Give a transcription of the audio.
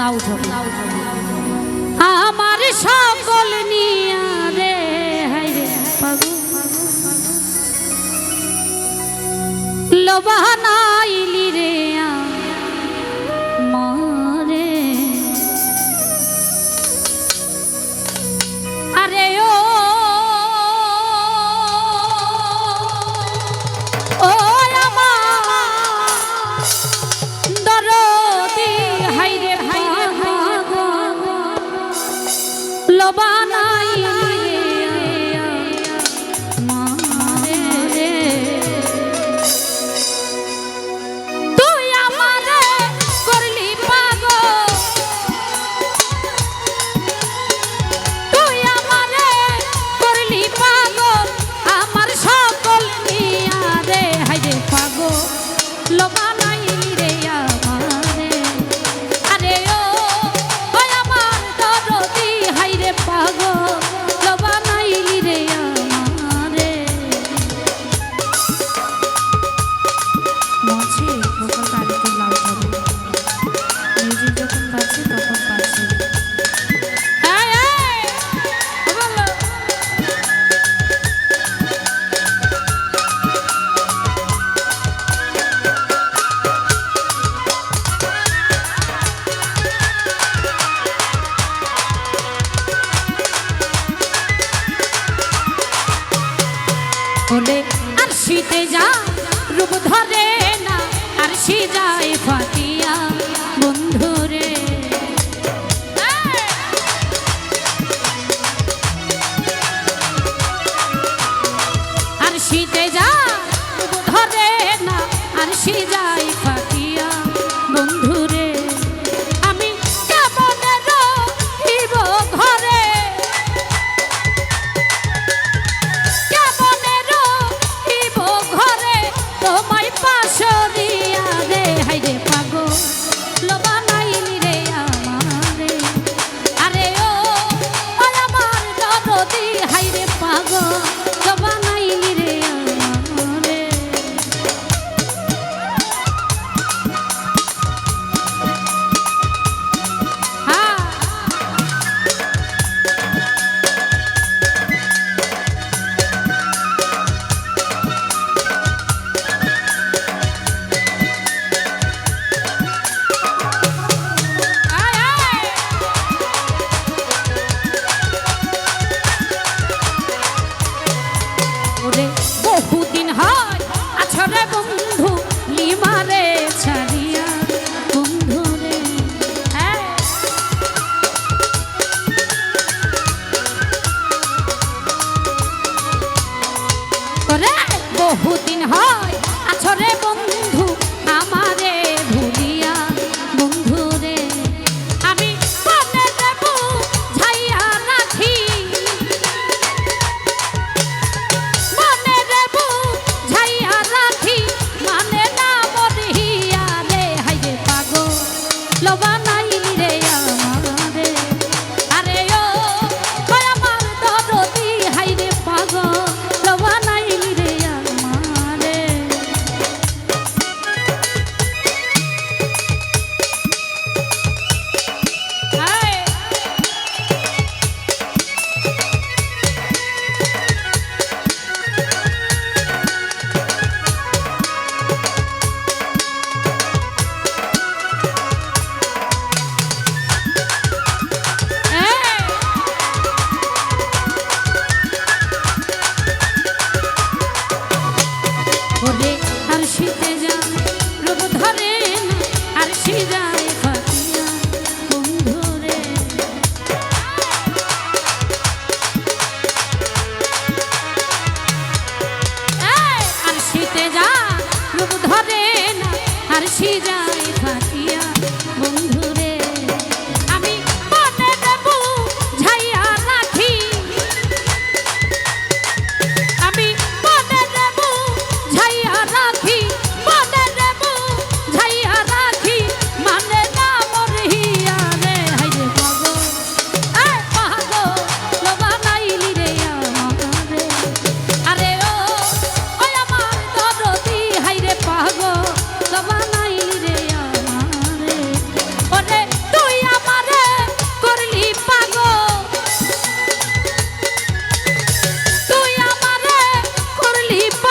Loud হবে আমার সকল নিয়া রে হাই রে পাগল। লোবানা বানাইল হাতে যা রূপ ধরে না আর সে যায় ফাতিয়া বন্ধুরে করে বহুদিন হয়। আছরে বন্ধু আমারে ভুলিয়া, বন্ধু রে, আমি মনে দেব ছাইয়া রাখি। মনে দেব ছাইয়া রাখি মানে না মরিয়া রে, হাইরে পাগল, লবানা ধরে না আর সে যায় ফাটিয়ে sleep.